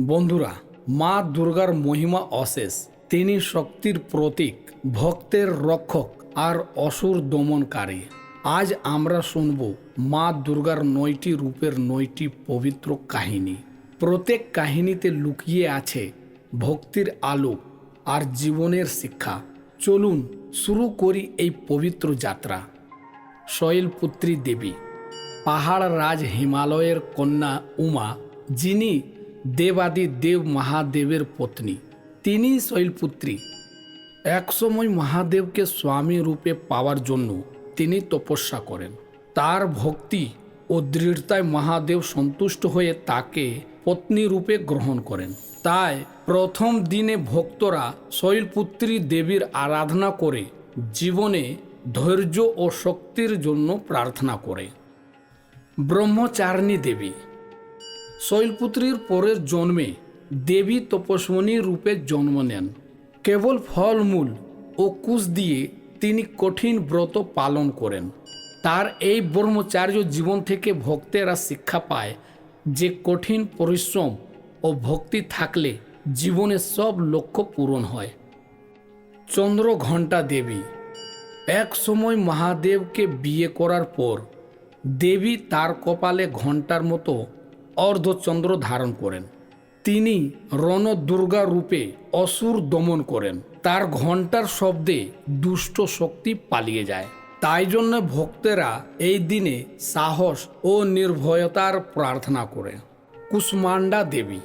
বন্ধুরা, মা দুর্গার মহিমা অশেষ। তিনি শক্তির প্রতীক, ভক্তের রক্ষক আর অসুর দমনকারী। আজ আমরা শুনব মা দুর্গার নয়টি রূপের নয়টি পবিত্র কাহিনী। প্রত্যেক কাহিনীতে লুকিয়ে আছে ভক্তির আলো আর জীবনের শিক্ষা। চলুন শুরু করি এই পবিত্র যাত্রা। শৈলপুত্রী দেবী, পাহাড় রাজ হিমালয়ের কন্যা উমা, যিনি দেবাদি দেব মহাদেবের পত্নী। তিনি শৈলপুত্রী। একসময় মহাদেবকে স্বামী রূপে পাওয়ার জন্য তিনি তপস্যা করেন। তার ভক্তি ও দৃঢ়তায় মহাদেব সন্তুষ্ট হয়ে তাকে পত্নী রূপে গ্রহণ করেন। তাই প্রথম দিনে ভক্তরা শৈলপুত্রী দেবীর আরাধনা করে জীবনে ধৈর্য ও শক্তির জন্য প্রার্থনা করে। ব্রহ্মচারিণী দেবী শৈলপুত্রীর পরের জন্মে দেবী তপস্বিনী রূপে জন্ম নেন। কেবল ফলমূল ও কুশ দিয়ে তিনি কঠিন ব্রত পালন করেন। তার এই ব্রহ্মচার্য জীবন থেকে ভক্তেরা শিক্ষা পায় যে কঠিন পরিশ্রম ও ভক্তি থাকলে জীবনে সব লক্ষ্য পূরণ হয়। চন্দ্র ঘণ্টা দেবী এক সময় মহাদেবকে বিয়ে করার পর দেবী তার কপালে ঘণ্টার মতো অর্ধচন্দ্র ধারণ করেন। তিনি রণদুর্গা রূপে অসুর দমন করেন। তার ঘণ্টার শব্দে দুষ্ট শক্তি পালিয়ে যায়। তাই জন্য ভক্তেরা এই দিনে সাহস ও নির্ভয়তার প্রার্থনা করে। কুষ্মান্ডা দেবী,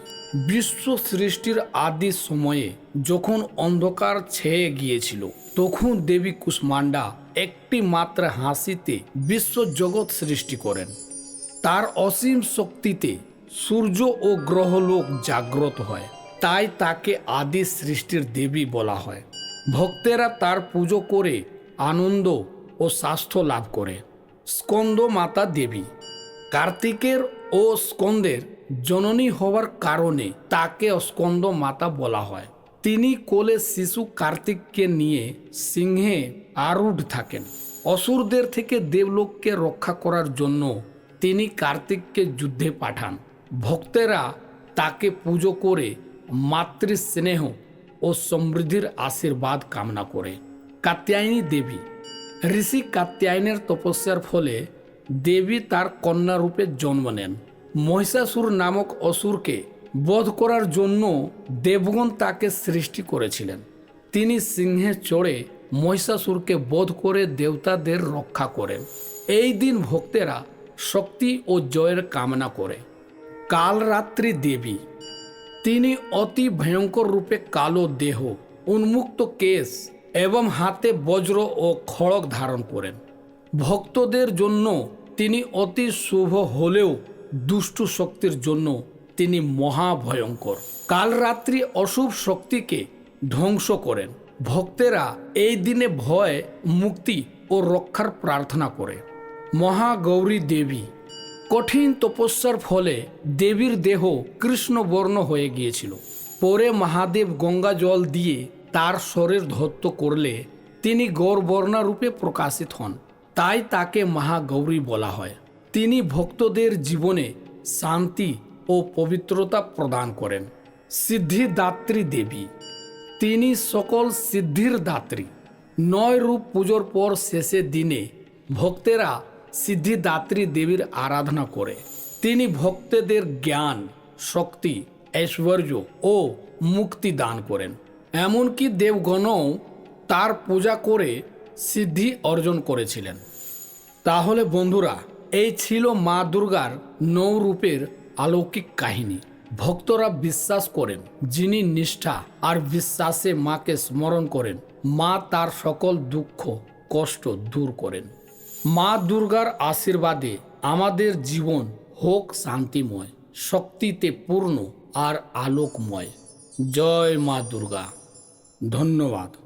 বিশ্ব সৃষ্টির আদি সময়ে যখন অন্ধকার ছেয়ে গিয়েছিল, তখন দেবী কুষ্মান্ডা একটি মাত্র হাসিতে বিশ্ব জগৎ সৃষ্টি করেন। তার অসীম শক্তিতে সূর্য ও গ্রহলোক জাগ্রত হয়। তাই তাকে আদি সৃষ্টির দেবী বলা হয়। ভক্তেরা তার পুজো করে আনন্দ ও স্বাস্থ্য লাভ করে। স্কন্দ মাতা দেবী। কার্তিকের ও স্কন্দের জননী হওয়ার কারণে তাকে স্কন্দ মাতা বলা হয়। তিনি কোলে শিশু কার্তিককে নিয়ে সিংহে আরূঢ় থাকেন। অসুরদের থেকে দেবলোককে রক্ষা করার জন্য তিনি কার্তিককে যুদ্ধে পাঠান। ভক্তেরা তাকে পুজো করে মাতৃস্নেহ ও সমৃদ্ধির আশীর্বাদ কামনা করে। কাত্যায়নী দেবী, ঋষি কাত্যায়নের তপস্যার ফলে দেবী তার কন্যা রূপে জন্ম নেন। মহিষাসুর নামক অসুরকে বধ করার জন্য দেবগণ তাকে সৃষ্টি করেছিলেন। তিনি সিংহে চড়ে মহিষাসুরকে বধ করে দেবতাদের রক্ষা করেন। এই দিন ভক্তেরা শক্তি ও জয়ের কামনা করে। কালরাত্রি দেবী, তিনি অতি ভয়ঙ্কর রূপে কালো দেহ, উন্মুক্ত কেশ এবং হাতে বজ্র ও খড়গ ধারণ করেন। ভক্তদের জন্য তিনি অতি শুভ হলেও দুষ্টু শক্তির জন্য তিনি মহাভয়ঙ্কর কালরাত্রি অশুভ শক্তিকে ধ্বংস করেন। ভক্তেরা এই দিনে ভয়, মুক্তি ও রক্ষার প্রার্থনা করে। মহাগৌরী দেবী। কঠিন তপস্যার ফলে দেবীর দেহ কৃষ্ণবর্ণ হয়ে গিয়েছিল। পরে মহাদেব গঙ্গা জল দিয়ে তার শরীর ধত্ত করলে তিনি গৌরবর্ণা রূপে প্রকাশিত হন। তাই তাকে মহাগৌরী বলা হয়। তিনি ভক্তদের জীবনে শান্তি ও পবিত্রতা প্রদান করেন। সিদ্ধিদাত্রী দেবী। তিনি সকল সিদ্ধির দাত্রী। নয় রূপ পুজোর পর শেষের দিনে ভক্তেরা সিদ্ধিদাত্রী দেবীর আরাধনা করে। তিনি ভক্তদের জ্ঞান, শক্তি, ঐশ্বর্য ও মুক্তি দান করেন। এমনকি দেবগণও তার পূজা করে সিদ্ধি অর্জন করেছিলেন। তাহলে বন্ধুরা, এই ছিল মা দুর্গার নৌ রূপের অলৌকিক কাহিনী। ভক্তরা বিশ্বাস করেন, যিনি নিষ্ঠা আর বিশ্বাসে মাকে স্মরণ করেন, মা তার সকল দুঃখ, কষ্ট দূর করেন। মা দুর্গার আশীর্বাদে আমাদের জীবন হোক শান্তিময়, শক্তিতে পূর্ণ আর আলোকময়। জয় মা দুর্গা। ধন্যবাদ।